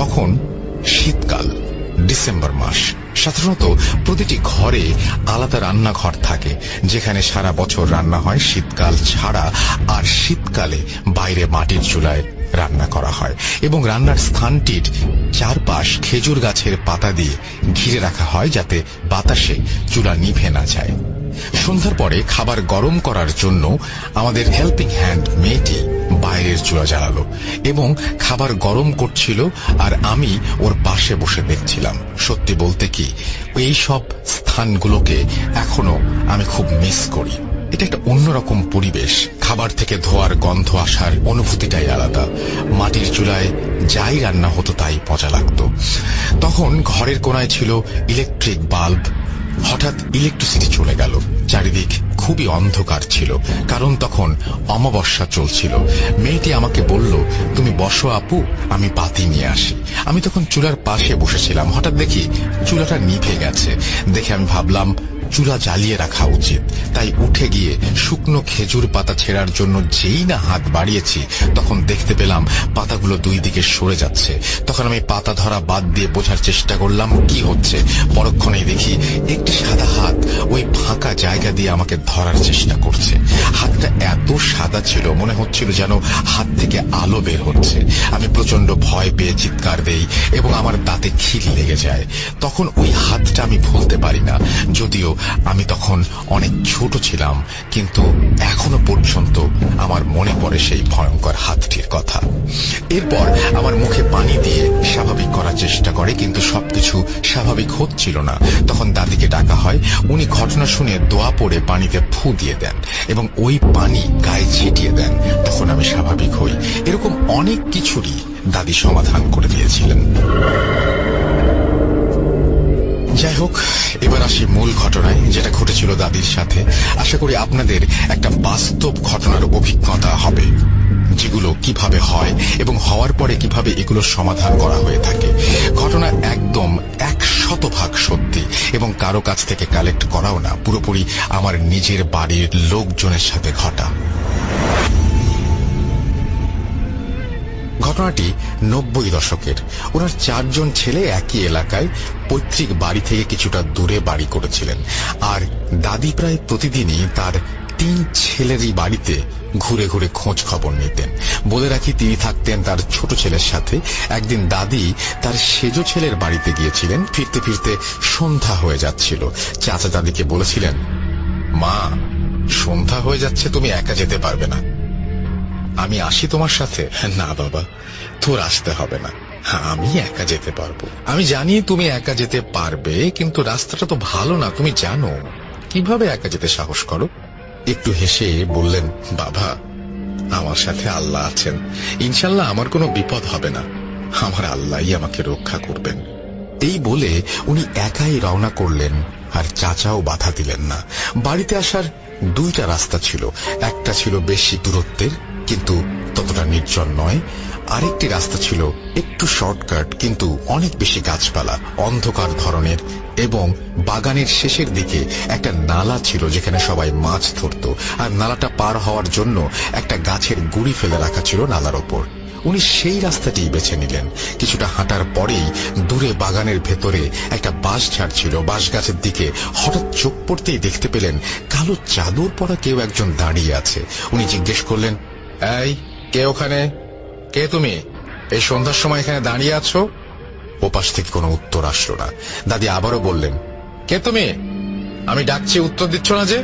তখন শীতকাল, ডিসেম্বর মাস। সাধারণত প্রতিটি ঘরে আলাদা রান্নাঘর থাকে, যেখানে সারা বছর রান্না হয় শীতকাল ছাড়া, আর শীতকালে বাইরে মাটির চুলায় রান্না করা হয় এবং রান্নার স্থানটির চারপাশ খেজুর গাছের পাতা দিয়ে ঘিরে রাখা হয় যাতে বাতাসে চুলা নিভে না যায়। সন্ধ্যার পরে খাবার গরম করার জন্য আমাদের হেল্পিং হ্যান্ড মেয়েটি বাইরের চুলা জ্বালালো এবং খাবার গরম করছিল আর আমি ওর পাশে বসে দেখছিলাম। সত্যি বলতে কি, এই সব স্থানগুলোকে এখনও আমি খুব মিস করি। এটা একটা অন্যরকম পরিবেশ। খাবার থেকে ধোয়ার গন্ধ আসার অনুভূতিটাই আলাদা। মাটির চুলায় যাই রান্না হতো তাই পচা লাগতো। তখন ঘরের কোনায় ছিল ইলেকট্রিক বাল্ব হঠাৎ ইলেকট্রিসিটি চলে গেল। চারিদিক খুবই অন্ধকার ছিল, কারণ তখন অমাবস্যা চলছিল। মেয়েটি আমাকে বলল, তুমি বসো আপু, আমি বাতি নিয়ে আসি। আমি তখন চুলার পাশে বসেছিলাম। হঠাৎ দেখি চুলাটা নিভে গেছে। দেখে আমি ভাবলাম চুলা জ্বালিয়ে রাখা উচিত। তাই উঠে গিয়ে শুকনো খেজুর পাতা ছেঁড়ার জন্য যেই না হাত বাড়িয়েছি, তখন দেখতে পেলাম পাতাগুলো দুই দিকে সরে যাচ্ছে। তখন আমি পাতা ধরা বাদ দিয়ে বোঝার চেষ্টা করলাম, কি হচ্ছে? পরক্ষণেই দেখি একটি সাদা হাত ওই ফাঁকা জায়গা দিয়ে আমাকে ধরার চেষ্টা করছে। হাতটা এত সাদা ছিল, মনে হচ্ছিল যেন হাত থেকে আলো বের হচ্ছে। আমি প্রচণ্ড ভয় পেয়ে চিৎকার দেই এবং আমার দাঁতে খিল লেগে যায়। তখন ওই হাতটা আমি ভুলতে পারি না, যদিও আমি তখন অনেক ছোট ছিলাম, কিন্তু এখনও পর্যন্ত আমার মনে পড়ে সেই ভয়ঙ্কর হাতটির কথা। এরপর আমার মুখে পানি দিয়ে স্বাভাবিক করার চেষ্টা করে, কিন্তু সবকিছু স্বাভাবিক হচ্ছিল না। তখন দাদিকে ডাকা হয়, উনি ঘটনা শুনে দোয়া পড়ে পানিতে ফু দিয়ে দেন এবং ওই পানি গায়ে ছিটিয়ে দেন। তখন আমি স্বাভাবিক হই। এরকম অনেক কিছুরই দাদি সমাধান করে দিয়েছিলেন। যাই হোক, এবার আসি মূল ঘটনায়, যেটা ঘটেছিল দাদির সাথে। আশা করি আপনাদের একটা বাস্তব ঘটনার অভিজ্ঞতা হবে, যেগুলো কীভাবে হয় এবং হওয়ার পরে কীভাবে এগুলোর সমাধান করা হয়ে থাকে। ঘটনা একদম এক শতভাগ সত্যি এবং কারও কাছ থেকে কালেক্ট করাও না, পুরোপুরি আমার নিজের বাড়ির লোকজনের সাথে ঘটা। ঘটনাটি নব্বই দশকের। ওনার চারজন ছেলে একই এলাকায় পৈতৃক বাড়ি থেকে কিছুটা দূরে বাড়ি করেছিলেন। আর দাদি প্রায় প্রতিদিনই তার তিন ছেলেরই বাড়িতে ঘুরে ঘুরে খোঁজ খবর নিতেন। বলে রাখি তিনি থাকতেন তার ছোট ছেলের সাথে। একদিন দাদি তার সেজ ছেলের বাড়িতে গিয়েছিলেন। ফিরতে ফিরতে সন্ধ্যা হয়ে যাচ্ছিল। চাচা দাদিকে বলেছিলেন, মা, সন্ধ্যা হয়ে যাচ্ছে, তুমি একা যেতে পারবে না। আমি আসি তোমার সাথে। না বাবা, তোর আসতে হবে না। আমি একা যেতে পারব। আমি জানি তুমি একা যেতে পারবে, কিন্তু রাস্তাটা তো ভালো না, তুমি জানো। কীভাবে একা যেতে সাহস করো? একটু হেসে বললেন, বাবা, আমার সাথে আল্লাহ আছেন। ইনশাল্লাহ আমার কোনো বিপদ হবে না। আমার আল্লাহই আমাকে রক্ষা করবেন। এই বলে উনি একাই রওনা করলেন, আর চাচাও বাধা দিলেন না। বাড়িতে আসার দুইটা রাস্তা ছিল। একটা ছিল বেশি দূরত্বের, কিন্তু ততটা নির্জন নয়। আরেকটি রাস্তা ছিল একটু শর্টকাট, কিন্তু অনেক বেশি গাছপালা, অন্ধকার ধরনের এবং বাগানের শেষের দিকে একটা নালা ছিল যেখানে সবাই মাছ ধরত। আর নালাটা পার হওয়ার জন্য একটা গাছের গুড়ি ফেলে রাখা ছিল নালার ওপর। উনি সেই রাস্তাটি বেছে নিলেন। কিছুটা হাঁটার পরেই দূরে বাগানের ভেতরে একটা বাঁশ ঝাড় ছিল। বাঁশ গাছের দিকে হঠাৎ চোখ পড়তেই দেখতে পেলেন কালো চাদর পরা কেউ একজন দাঁড়িয়ে আছে। উনি জিজ্ঞেস করলেন, এই, কে ওখানে? কে তুমি? এই সন্ধ্যার সময় এখানে দাঁড়িয়ে আছো? ওপাশ থেকে কোনো উত্তর আসলো না। দাদি আবারও বললেন, কে তুমি? আমি ডাকছি, উত্তর দিচ্ছ না যে?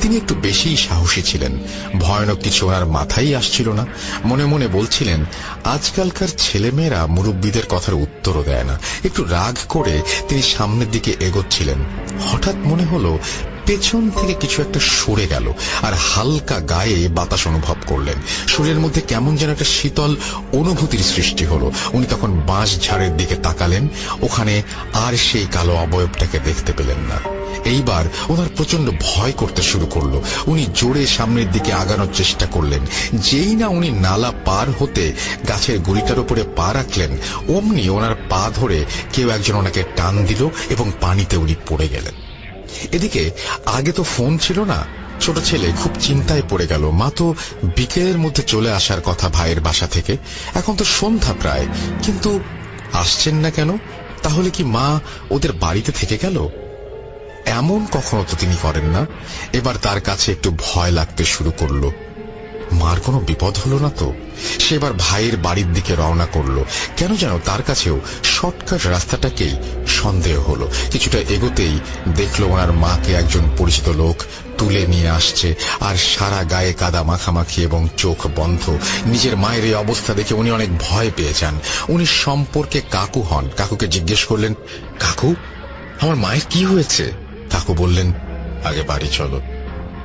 তিনি একটু বেশি সাহসী ছিলেন। ভয়ানক কিছু ওনার মাথায় আসছিল না। মনে মনে বলছিলেন, আজকালকার ছেলেমেয়েরা মুরব্বীদের কথার উত্তরও দেয় না। একটু রাগ করে তিনি সামনের দিকে এগোচ্ছিলেন। হঠাৎ মনে হলো পেছন থেকে কিছু একটা সরে গেল আর হালকা গায়ে বাতাস অনুভব করলেন। শরীরের মধ্যে কেমন যেন একটা শীতল অনুভূতির সৃষ্টি হলো। উনি তখন বাঁশ ঝাড়ের দিকে তাকালেন। ওখানে আর সেই কালো অবয়বটাকে দেখতে পেলেন না। এইবার ওনার প্রচণ্ড ভয় করতে শুরু করল। উনি জোরে সামনের দিকে আগানোর চেষ্টা করলেন। যেই না উনি নালা পার হতে গাছের গুড়িটার উপরে পা রাখলেন, অমনি ওনার পা ধরে কেউ একজন ওনাকে টান দিল এবং পানিতে উনি পড়ে গেলেন। এদিকে, আগে তো ফোন ছিল না। ছোট ছেলে খুব চিন্তায় পড়ে গেল। মা তো বিকেলের মধ্যে চলে আসার কথা ভাইয়ের বাসা থেকে। এখন তো সন্ধ্যা প্রায়। কিন্তু আসছেন না কেন? তাহলে কি মা ওদের বাড়িতে থেকে গেল? এমন কখনো তো তিনি করেন না। এবার তার কাছে একটু ভয় লাগতে শুরু করল। মার কোনো বিপদ হলো না তো? সে এবার ভাইয়ের বাড়ির দিকে রওনা করল। কেন যেন তার কাছেও শর্টকাট রাস্তাটাকেই সন্দেহ হলো। কিছুটা এগোতেই দেখল ওনার মাকে একজন পরিচিত লোক তুলে নিয়ে আসছে আর সারা গায়ে কাদা মাখামাখি এবং চোখ বন্ধ। নিজের মায়ের এই অবস্থা দেখে উনি অনেক ভয় পেয়ে যান। উনি সম্পর্কে কাকু হন। কাকুকে জিজ্ঞেস করলেন, কাকু, আমার মায়ের কি হয়েছে? কাকু বললেন, আগে বাড়ি চলো।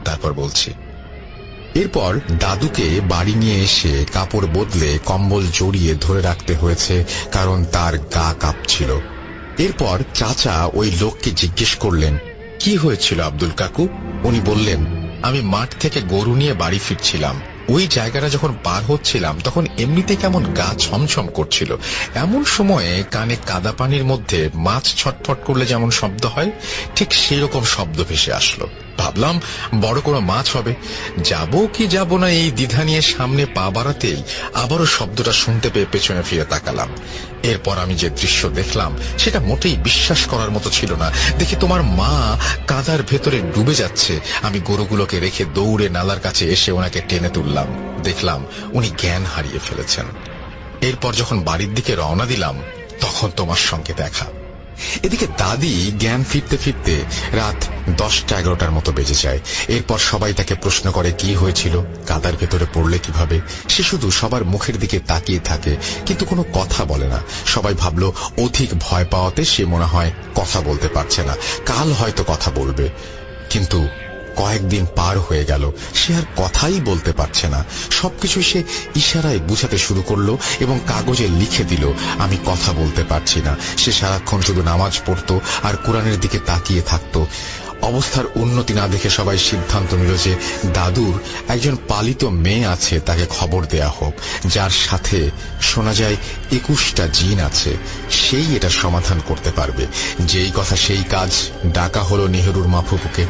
তারপর বলছি এরপর দাদুকে বাড়ি নিয়ে এসে কাপড় বদলে কম্বল জড়িয়ে ধরে রাখতে হয়েছে, কারণ তার গা কাঁপছিল। এরপর চাচা ওই লোককে জিজ্ঞেস করলেন, কি হয়েছিল আব্দুল কাকু? উনি বললেন, আমি মাঠ থেকে গরু নিয়ে বাড়ি ফিরছিলাম। ওই জায়গাটা যখন পার হচ্ছিলাম, তখন এমনিতে কেমন গা ছমছম করছিল। এমন সময়ে কানে কাদা পানির মধ্যে মাছ ছটফট করলে যেমন শব্দ হয়, ঠিক সেই রকম শব্দ ভেসে আসলো। ভাবলাম বড় কোনো মাছ হবে। যাব কি যাব না এই দ্বিধা নিয়ে সামনে পা বাড়াতেই আবারও শব্দটা শুনতে পেয়ে পেছনে ফিরে তাকালাম। এরপর আমি যে দৃশ্য দেখলাম, সেটা মোটেই বিশ্বাস করার মতো ছিল না। দেখি তোমার মা কাদার ভেতরে ডুবে যাচ্ছে। আমি গরুগুলোকে রেখে দৌড়ে নালার কাছে এসে ওনাকে টেনে তুললাম। দেখলাম উনি জ্ঞান হারিয়ে ফেলেছেন। এরপর যখন বাড়ির দিকে রওনা দিলাম, তখন তোমার সঙ্গে দেখা। এদিকে দাদি জ্ঞান ফিরতে ফিরতে রাত দশটা এগারোটার মতো বেজে যায়। এরপর সবাই তাকে প্রশ্ন করে, কি হয়েছিল? কাদার ভেতরে পড়লে কীভাবে? সে শুধু সবার মুখের দিকে তাকিয়ে থাকে, কিন্তু কোনো কথা বলে না। সবাই ভাবল, অধিক ভয় পাওয়াতে সে মনে হয় কথা বলতে পারছে না। কাল হয়তো কথা বলবে। কিন্তু কয়েকদিন পার হয়ে গেল। সে আর কথাই বলতে পারছে না। সবকিছু সে ইশারায় বুঝাতে শুরু করল এবং কাগজে লিখে দিল, আমি কথা বলতে পারছি না। সে সারাক্ষণ শুধু নামাজ পড়তো আর কোরআনের দিকে তাকিয়ে থাকতো। অবস্থার উন্নতি না দেখে সবাই সিদ্ধান্ত নিল যে দাদুর একজন পালিত মেয়ে আছে, তাকে খবর দেয়া হোক। যার সাথে শোনা যায় একুশটা জিন আছে, সেই এটা সমাধান করতে পারবে। যেই কথা সেই কাজ ডাকা হলো নেহরুর মাফুপুকে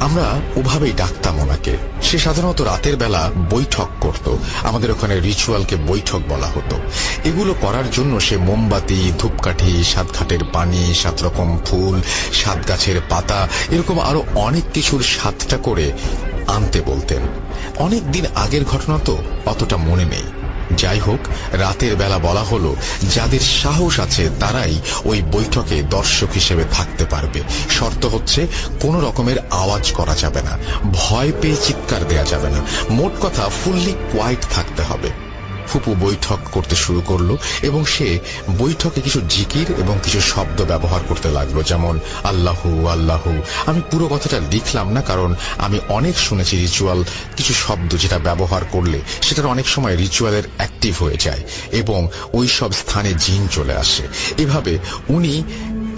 আমরা ওভাবেই ডাকতাম ওনাকে। সে সাধারণত রাতের বেলা বৈঠক করত। আমাদের ওখানে রিচুয়ালকে বৈঠক বলা হতো। এগুলো করার জন্য সে মোমবাতি, ধূপকাঠি সাত ঘাটের পানি, সাত রকম ফুল, সাত গাছের পাতা এরকম আরও অনেক কিছুর সাতটা করে আনতে বলতেন। অনেক দিন আগের ঘটনা তো অতটা মনে নেই। যাই হোক, রাতের বেলা বলা হলো, যাদের সাহস আছে তারাই ওই বৈঠকে দর্শক হিসেবে থাকতে পারবে। শর্ত হচ্ছে, কোন রকমের আওয়াজ করা যাবে না। ভয় পেয়ে চিৎকার দেয়া যাবে না। মোট কথা, ফুললি কোয়াইট থাকতে হবে। ফুপু বৈঠক করতে শুরু করল এবং সে বৈঠকে কিছু জিকির এবং কিছু শব্দ ব্যবহার করতে লাগল, যেমন, আল্লাহু আল্লাহু। আমি পুরো কথাটা লিখলাম না, কারণ আমি অনেক শুনেছি রিচুয়াল কিছু শব্দ যেটা ব্যবহার করলে সেটার অনেক সময় রিচুয়ালের অ্যাক্টিভ হয়ে যায় এবং ওই সব স্থানে জিন চলে আসে। এভাবে উনি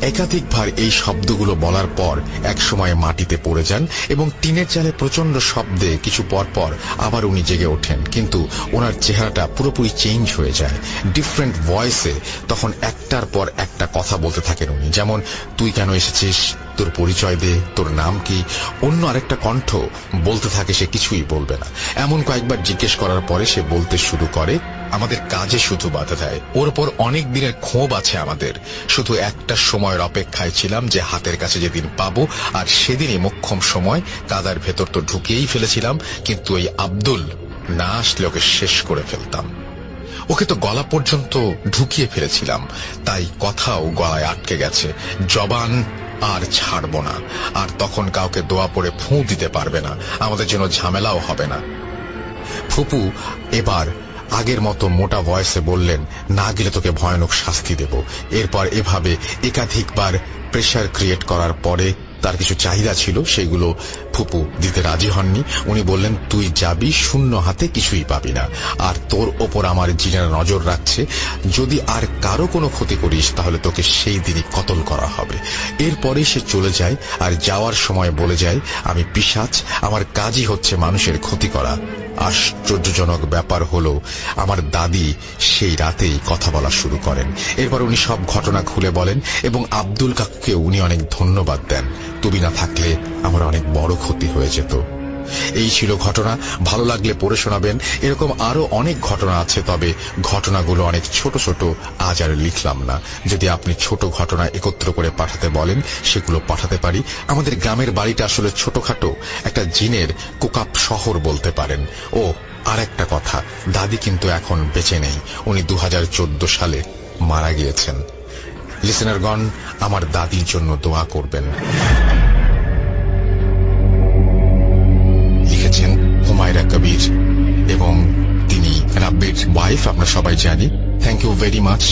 একাধিকবার এই শব্দগুলো বলার পর এক সময় মাটিতে পড়ে যান এবং টিনের চালে প্রচণ্ড শব্দে কিছু পর পর আবার উনি জেগে ওঠেন। কিন্তু ওনার চেহারাটা পুরোপুরি চেঞ্জ হয়ে যায়। ডিফারেন্ট ভয়েসে তখন একটার পর একটা কথা বলতে থাকেন উনি, যেমন, তুই কেন এসেছিস? তোর পরিচয় দে, তোর নাম কি? অন্য আরেকটা কণ্ঠ বলতে থাকে, সে কিছুই বলবে না। এমন কয়েকবার জিজ্ঞেস করার পরে সে বলতে শুরু করে আমাদের কাজে শুধু বাধা দেয়। ওর ওপর অনেক দিনের ক্ষোভ আছে আমাদের। শুধু একটা সময়ের অপেক্ষায় ছিলাম যে হাতের কাছে যেদিন পাবো, আর সেদিনই মোক্ষম সময় কাদার ভেতর তো ঢুকিয়েই ফেলেছিলাম, কিন্তু ওই আব্দুল না আসলে ওকে শেষ করে ফেলতাম। ওকে তো গলা পর্যন্ত ঢুকিয়ে ফেলেছিলাম, তাই কথাও গলায় আটকে গেছে। জবান আর ছাড়ব না, আর তখন কাউকে দোয়া পড়ে ফুঁ দিতে পারবে না। আমাদের জন্য ঝামেলাও হবে না। ফুপু এবার আগের মতো মোটা ভয়েসে বললেন, না গেলে তোকে ভয়ানক শাস্তি দেব। এরপর এভাবে একাধিকবার প্রেশার ক্রিয়েট করার পরে তার কিছু চাহিদা ছিল, সেগুলো ফুপু দিতে রাজি হননি। উনি বললেন, তুই যাবি, শূন্য হাতে কিছুই পাবি না। আর তোর ওপর আমার জিনের নজর রাখছে। যদি আর কারও কোনো ক্ষতি করিস, তাহলে তোকে সেই দিনই কতল করা হবে। এরপরে সে চলে যায় আর যাওয়ার সময় বলে যায়, আমি পিসাচ আমার কাজই হচ্ছে মানুষের ক্ষতি করা। আশ্চর্যজনক ব্যাপার হলো, আমার দাদি সেই রাতেই কথা বলা শুরু করেন। এরপর উনি সব ঘটনা খুলে বলেন এবং আব্দুল কাকুকে উনি অনেক ধন্যবাদ দেন। তুমি না থাকলে আমার অনেক বড় ক্ষতি হয়ে যেত। এই ছিল ঘটনা। ভালো লাগলে পড়ে শোনাবেন। এরকম আরও অনেক ঘটনা আছে, তবে ঘটনাগুলো অনেক ছোট ছোট, আজ আর লিখলাম না। যদি আপনি ছোট ঘটনা একত্র করে পাঠাতে বলেন, সেগুলো পাঠাতে পারি। আমাদের গ্রামের বাড়িটা আসলে ছোটখাটো, একটা জিনের কোকাপ শহর বলতে পারেন। ও আর একটা কথা, দাদি কিন্তু এখন বেঁচে নেই। উনি দু হাজার চোদ্দ সালে মারা গিয়েছেন। লিসেনারগণ, আমার দাদির জন্য দোয়া করবেন। রাব্বির ওয়াইফ আমরা সবাই জানি। Thank you very much